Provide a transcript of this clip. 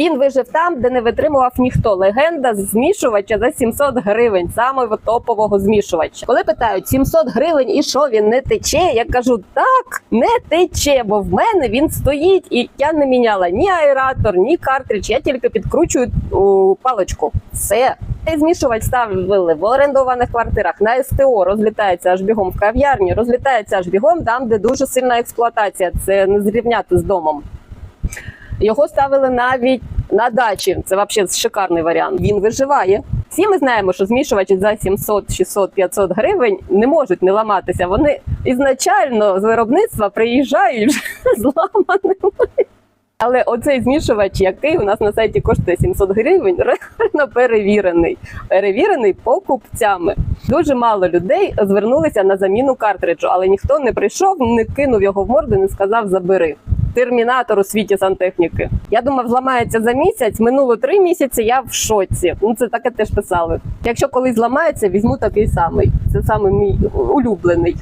Він вижив там, де не витримував ніхто. Легенда змішувача за 700 гривень, самого топового змішувача. Коли питають 700 гривень і що він не тече, я кажу так, не тече, бо в мене він стоїть, і я не міняла ні аератор, ні картридж. Я тільки підкручую паличку. Все. Цей змішувач ставили в орендованих квартирах на СТО, розлітається аж бігом в кав'ярні, розлітається аж бігом там, де дуже сильна експлуатація. Це не зрівняти з домом. Його ставили навіть на дачі. Це взагалі шикарний варіант. Він виживає. Всі ми знаємо, що змішувачі за 700, 600, 500 гривень не можуть не ламатися. Вони ізначально з виробництва приїжджають вже зламаними. Але оцей змішувач, який у нас на сайті коштує 700 гривень, реально перевірений. Перевірений покупцями. Дуже мало людей звернулися на заміну картриджу, але ніхто не прийшов, не кинув його в морду, не сказав забери. Термінатор у світі сантехніки. Я думав, зламається за місяць. Минуло три місяці. Я в шоці. Ну це таке теж писали. Якщо колись зламається, візьму такий самий. Це саме мій улюблений.